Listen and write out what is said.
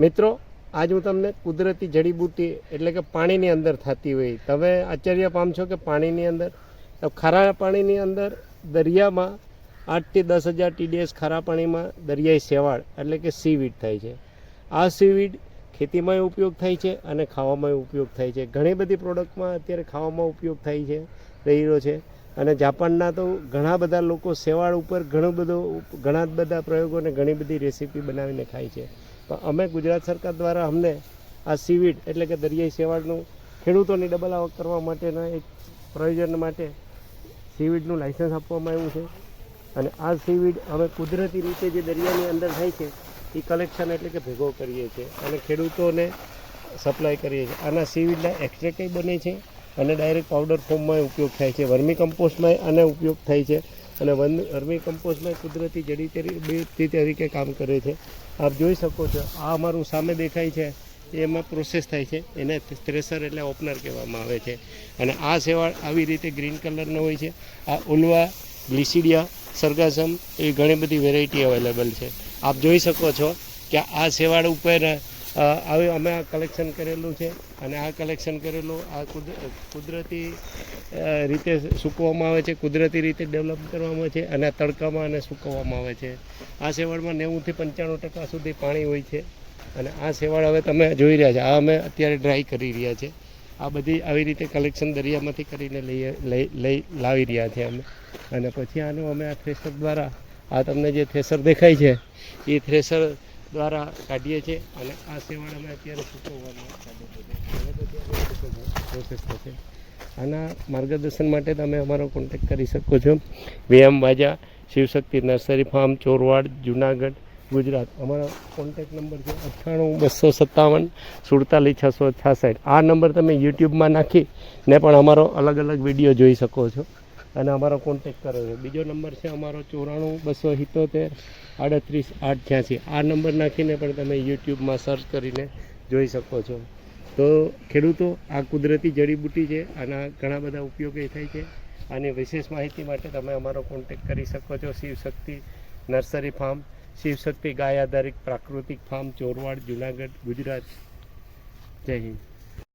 મિત્રો, આજ હું તમને કુદરતી જડીબુટ્ટી એટલે કે પાણીની અંદર થતી હોય. તમે આશ્ચર્ય પામશો કે પાણીની અંદર? ખારા પાણીની અંદર દરિયામાં આઠથી દસ હજાર ટીડીએસ ખારા પાણીમાં દરિયાઈ શેવાળ એટલે કે સીવીડ થાય છે. આ સીવીડ ખેતીમાંય ઉપયોગ થાય છે અને ખાવામાંય ઉપયોગ થાય છે. ઘણી બધી પ્રોડક્ટમાં અત્યારે ખાવામાં ઉપયોગ થાય છે, રહી રહ્યો છે. અને જાપાનના તો ઘણા બધા લોકો સેવાળ ઉપર ઘણો બધો ઘણા બધા પ્રયોગો અને ઘણી બધી રેસીપી બનાવીને ખાય છે. પણ અમે ગુજરાત સરકાર દ્વારા અમને આ સીવીડ એટલે કે દરિયાઈ સેવાળનું ખેડૂતોની ડબલ આવક કરવા માટેના એક પ્રયોજન માટે સીવીડનું લાઇસન્સ આપવામાં આવ્યું છે. અને આ સીવીડ અમે કુદરતી રીતે જે દરિયાની અંદર થાય છે, એ કલેક્શન એટલે કે ભેગો કરીએ છીએ અને ખેડૂતોને સપ્લાય કરીએ છીએ. આના સીવીડના એક્સ્ટ્રેક્ટ બને છે. અને ડાયરેક્ટ પાવડર ફોર્મમાં ઉપયોગ થાય છે. વર્મી કમ્પોસ્ટમાં આનો ઉપયોગ થાય છે. અને વર્મી કમ્પોસ્ટમાં કુદરતી જડી તરી- બે તરીકે કામ કરે છે. આપ જોઈ શકો છો, આ અમારું સામે દેખાય છે. એમાં પ્રોસેસ થાય છે. એને થ્રેસર એટલે ઓપનર કહેવામાં આવે છે. અને આ સેવાળ આવી રીતે ગ્રીન કલરનો હોય છે. આ ઉલવા ગ્લિસિડિયા સરગાસમ એ ઘણી બધી વેરાયટી અવેલેબલ છે. આપ જોઈ શકો છો કે આ સેવાળ ઉપર આવી અમે આ કલેક્શન કરેલું છે અને આ કલેક્શન કરેલું આ કુદ- કુદરતી રીતે સૂકવવામાં આવે છે, કુદરતી રીતે ડેવલપ કરવામાં આવે છે અને આ તડકામાં અને સૂકવવામાં આવે છે. આ સેવાળમાં નેવુંથી પંચાણું ટકા સુધી પાણી હોય છે અને આ સેવાળ હવે તમે જોઈ રહ્યા છે. આ અમે અત્યારે ડ્રાય કરી રહ્યા છે. આ બધી આવી રીતે કલેક્શન દરિયામાંથી કરીને લઈએ, લઈ લાવી રહ્યા છે અમે. અને પછી આનું અમે આ થ્રેસર દ્વારા, આ તમને જે થ્રેસર દેખાય છે, એ થ્રેસર દ્વારા કાઢીએ છીએ અને આ સેવાળ અમે અત્યારે ત્યાં પ્રોસેસ આના માર્ગદર્શન માટે તમે અમારો કોન્ટેક્ટ કરી શકો છો. વ્યાયામ વાજા, શિવશક્તિ નર્સરી ફાર્મ, ચોરવાડ, જુનાગઢ, ગુજરાત. અમારો કોન્ટેક્ટ નંબર છે અઠ્ઠાણું બસો સત્તાવન સુડતાલીસ છસો છાસઠ. આ નંબર તમે યુટ્યુબમાં નાખી ને પણ અમારો અલગ અલગ વીડિયો જોઈ શકો છો. અને અમારો કોન્ટેક કરો છો. બીજો નંબર છે અમારો ચોરાણું બસો સિત્તોતેર આડત્રીસ આઠ છ્યાસી આ નંબર નાખીને પણ તમે યુટ્યુબમાં સર્ચ કરીને જોઈ શકો છો. તો ખેડૂતો, આ કુદરતી જડીબુટ્ટી છે. આના ઘણા બધા ઉપયોગી થાય છે. આની વિશેષ માહિતી માટે તમે અમારો કોન્ટેક કરી શકો છો. શિવશક્તિ નર્સરી ફાર્મ, શિવશક્તિ ગાય આધારિત પ્રાકૃતિક ફાર્મ, ચોરવાડ, જુનાગઢ, ગુજરાત. જય હિન્દ.